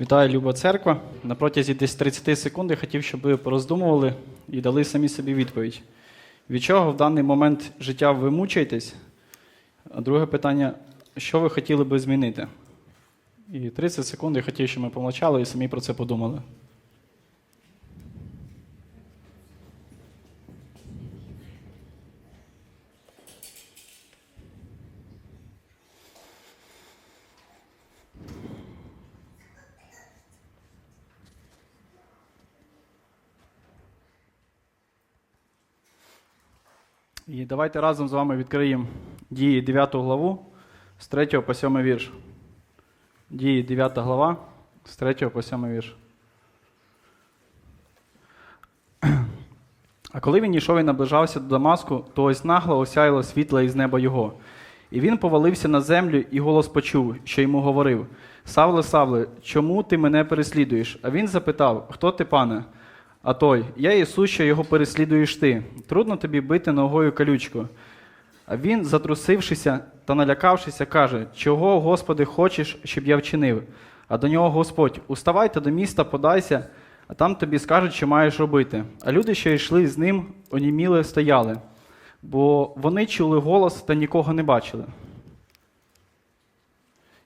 Вітаю, Люба Церква. На протязі десь 30 секунд я хотів, щоб ви пороздумували і дали самі собі відповідь. Від чого в даний момент життя ви мучаєтесь? А друге питання, що ви хотіли би змінити? І 30 секунд я хотів, щоб ми помовчали і самі про це подумали. І давайте разом з вами відкриємо дії 9 главу з 3 по 7 вірш. Дії 9 глава з 3 по 7 вірш. А коли він йшов і наближався до Дамаску, то ось нагло осяяло світло із неба його. І він повалився на землю, і голос почув, що йому говорив: Савле, Савле, чому ти мене переслідуєш? А він запитав: Хто ти, пане? А той, я Ісус, що його переслідуєш ти. Трудно тобі бити ногою калючку. А він, затрусившися та налякавшися, каже: Чого, Господи, хочеш, щоб я вчинив? А до нього Господь: Уставай та до міста, подайся, а там тобі скажуть, що маєш робити. А люди, що йшли з ним, оніміли стояли, бо вони чули голос та нікого не бачили.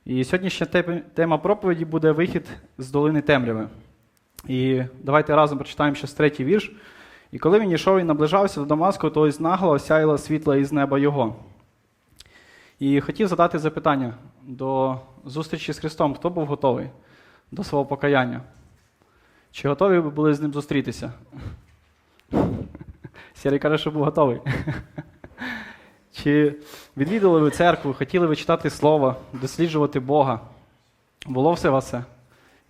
І сьогоднішня тема проповіді буде вихід з долини темряви. І давайте разом прочитаємо ще третій вірш. І коли він йшов і наближався до Дамаску, то ось нагло осяяло світло із неба його. І хотів задати запитання до зустрічі з Христом, хто був готовий до свого покаяння? Чи готові ви були з ним зустрітися? Сірий каже, що був готовий. Чи відвідали ви церкву, хотіли ви читати Слово, досліджувати Бога? Було все вас це?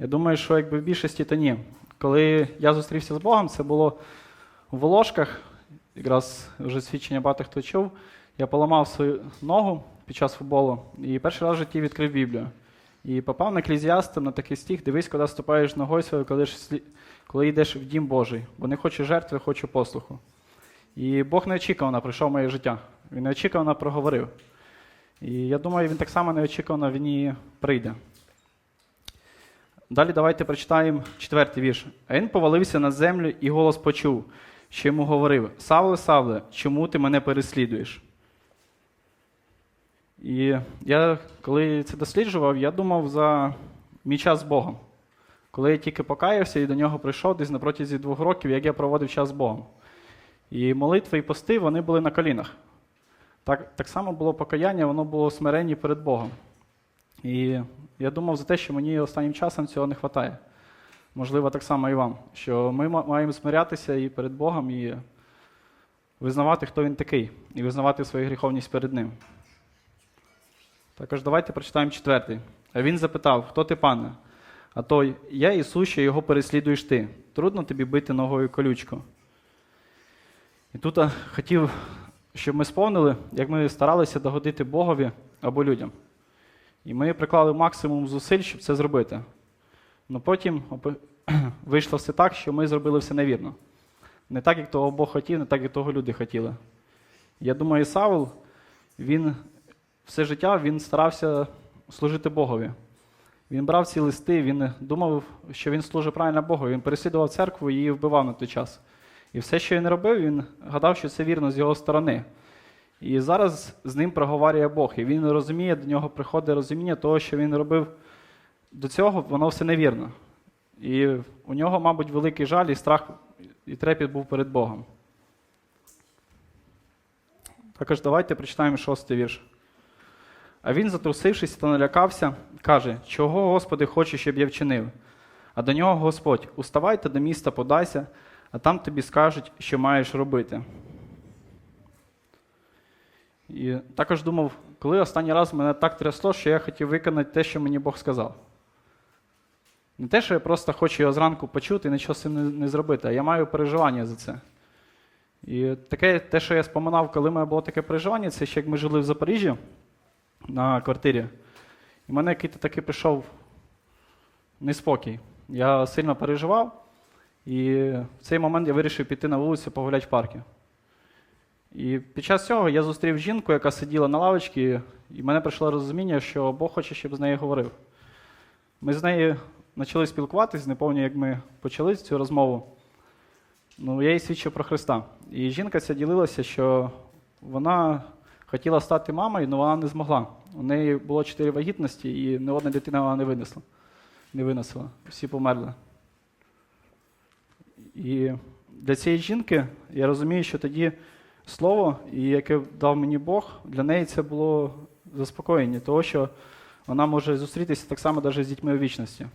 Я думаю, що якби в більшості, то ні. Коли я зустрівся з Богом, це було у Волошках, якраз вже свідчення багато хто чув. Я поламав свою ногу під час футболу і перший раз в житті відкрив Біблію. І попав на еклезіаста на такий стих, дивись, куди ступаєш ногою свою, коли, коли йдеш в дім Божий, бо не хочу жертви, хочу послуху. І Бог неочікувано прийшов в моє життя. Він неочікувано проговорив. І я думаю, він так само неочікувано він і прийде. Далі давайте прочитаємо четвертий вірш. А він повалився на землю і голос почув, що йому говорив: Савле, Савле, чому ти мене переслідуєш? І я, коли це досліджував, я думав за мій час з Богом. Коли я тільки покаявся і до нього прийшов десь на протязі двох років, як я проводив час з Богом. І молитви і пости вони були на колінах. Так, так само було покаяння, воно було смиренні перед Богом. І я думав за те, що мені останнім часом цього не вистачає. Можливо, так само і вам. Що ми маємо смирятися і перед Богом, і визнавати, хто він такий, і визнавати свою гріховність перед Ним. Також давайте прочитаємо четвертий. А він запитав, хто ти, пане? А той, я Ісус, що його переслідуєш ти. Трудно тобі бити ногою колючку. І тут а, хотів, щоб ми сповнили, як ми старалися догодити Богові або людям. І ми приклали максимум зусиль, щоб це зробити. Ну потім вийшло все так, що ми зробили все невірно. Не так, як того Бог хотів, не так, як того люди хотіли. Я думаю, Савл, він все життя він старався служити Богові. Він брав ці листи, він думав, що він служить правильно Богу. Він переслідував церкву і її вбивав на той час. І все, що він робив, він гадав, що це вірно з його сторони. І зараз з ним проговорює Бог. І він розуміє, до нього приходить розуміння того, що він робив до цього, воно все невірно. І у нього, мабуть, великий жаль і страх і трепіт був перед Богом. Також давайте прочитаємо шостий вірш. А він, затрусившись та налякався, каже: Чого, Господи, хочеш, щоб я вчинив? А до нього Господь, уставай та до міста подайся, а там тобі скажуть, що маєш робити. І також думав, коли останній раз мене так трясло, що я хотів виконати те, що мені Бог сказав. Не те, що я просто хочу його зранку почути і нічого з цим не, зробити, а я маю переживання за це. І таке, те, що я споминав, коли в мене було таке переживання, це ще як ми жили в Запоріжжі на квартирі. І в мене який-то такий прийшов неспокій. Я сильно переживав, і в цей момент я вирішив піти на вулицю погуляти в парку. І під час цього я зустрів жінку, яка сиділа на лавочці, і мене прийшло розуміння, що Бог хоче, щоб з нею говорив. Ми з нею почали спілкуватись, не пам'ятаю, як ми почали цю розмову. Ну, я їй свідчив про Христа. І жінка ця ділилася, що вона хотіла стати мамою, але вона не змогла. У неї було чотири вагітності, і ні одна дитина вона не винесла. Не винесла. Всі померли. І для цієї жінки я розумію, що тоді слово, і яке дав мені Бог, для неї це було заспокоєння, того, що вона може зустрітися так само навіть з дітьми у вічності.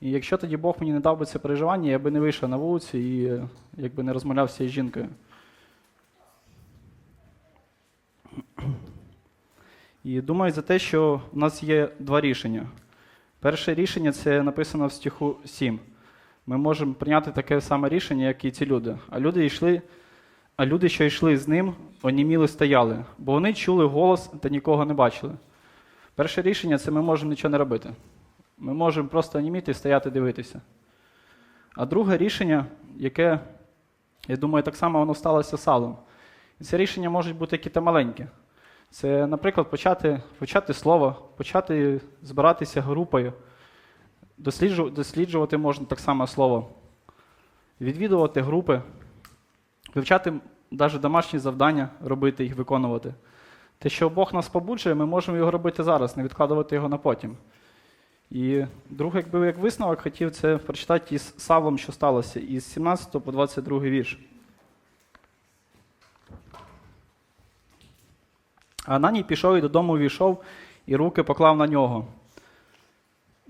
І якщо тоді Бог мені не дав би це переживання, я би не вийшов на вулицю і е, якби не розмовляв з цією жінкою. І думаю за те, що в нас є два рішення. Перше рішення це написано в стиху 7. Ми можемо прийняти таке саме рішення, як і ці люди. А люди йшли, а люди, що йшли з ним, оніміли стояли, бо вони чули голос та нікого не бачили. Перше рішення це ми можемо нічого не робити. Ми можемо просто оніміти, стояти, дивитися. А друге рішення, яке, я думаю, так само воно сталося з Савлом. І це рішення можуть бути якісь маленькі. Це, наприклад, почати, почати слово, почати збиратися групою, досліджувати можна так само слово, відвідувати групи, вивчати навіть домашні завдання, робити їх, виконувати. Те, що Бог нас побуджує, ми можемо його робити зараз, не відкладувати його на потім. І друге, якби як висновок хотів це прочитати із Савлом, що сталося, із 17 по 22 вірш. Ананій пішов і додому війшов, і руки поклав на нього.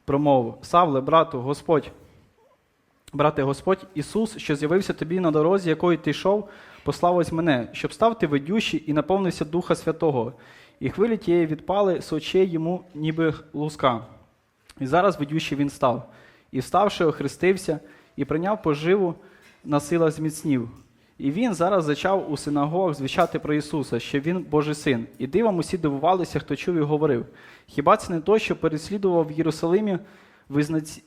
Промовив: Савле, брату, Господь, брате Господь, Ісус, що з'явився тобі на дорозі, якою ти йшов, послав ось мене, щоб став ти ведючий і наповнився Духа Святого. І хвилі тієї відпали з очей йому, ніби луска. І зараз ведючий він став. І вставши, охрестився, і прийняв поживу на силах зміцнів. І він зараз зачав у синагогах звіщати про Ісуса, що Він Божий син. І дивом усі дивувалися, хто чув і говорив. Хіба це не той, що переслідував в Єрусалимі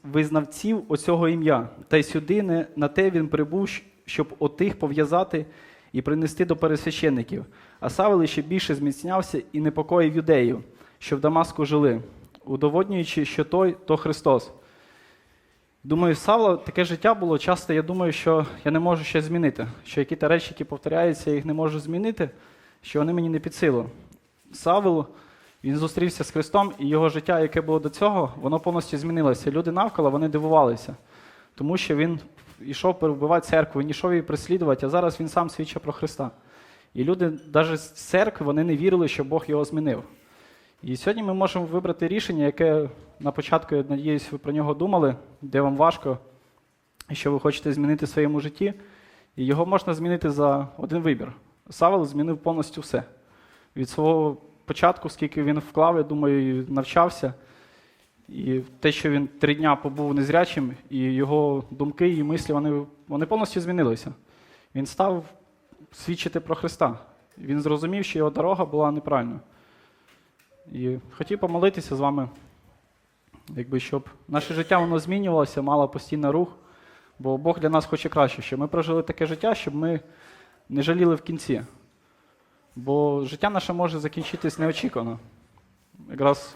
визнавців оцього ім'я? Та й сюди не на те він прибув, щоб отих пов'язати і принести до пересвящеників. А Савел ще більше зміцнявся і непокоїв юдеїв, що в Дамаску жили, удоводнюючи, що той то Христос. Думаю, Савла таке життя було часто, я думаю, що я не можу ще змінити. Що які-то речі, які повторяються, я їх не можу змінити, що вони мені не під силу. Савел, він зустрівся з Христом, і його життя, яке було до цього, воно повністю змінилося. Люди навколо вони дивувалися, тому що він йшов перебивати церкву, він йшов її переслідувати, а зараз він сам свідчить про Христа. І люди, навіть з церкви, вони не вірили, що Бог його змінив. І сьогодні ми можемо вибрати рішення, яке на початку, я надіюсь, ви про нього думали, де вам важко, і що ви хочете змінити в своєму житті. І його можна змінити за один вибір. Савел змінив повністю все. Від свого початку, скільки він вклав, я думаю, і навчався. І те, що він три дня побув незрячим, і його думки і мислі, вони, вони повністю змінилися. Він став свідчити про Христа. Він зрозумів, що його дорога була неправильною. І хотів помолитися з вами, якби, щоб наше життя воно змінювалося, мало постійний рух, бо Бог для нас хоче краще, щоб ми прожили таке життя, щоб ми не жаліли в кінці. Бо життя наше може закінчитись неочікувано. Якраз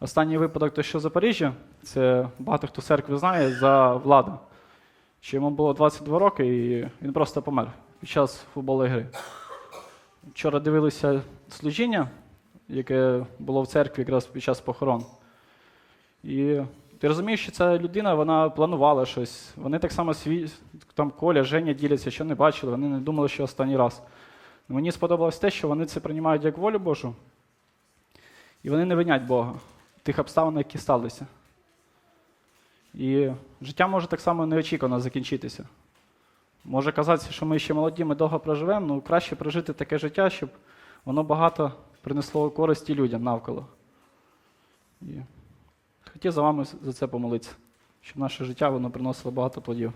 останній випадок, то що Запоріжжя, це багато хто в церкві знає за влада. Що йому було 22 роки, і він просто помер під час футбольної гри. Вчора дивилися служіння, яке було в церкві якраз під час похорон. І ти розумієш, що ця людина вона планувала щось. Вони так само свій, там Коля, Женя діляться, що не бачили, вони не думали, що останній раз. Мені сподобалось те, що вони це приймають як волю Божу, і вони не винять Бога тих обставинах, які сталися. І життя може так само неочікувано закінчитися. Може казатися, що ми ще молоді, ми довго проживемо, ну краще прожити таке життя, щоб воно багато принесло користі людям навколо. І хотів за вами за це помолитися, щоб наше життя воно приносило багато плодів.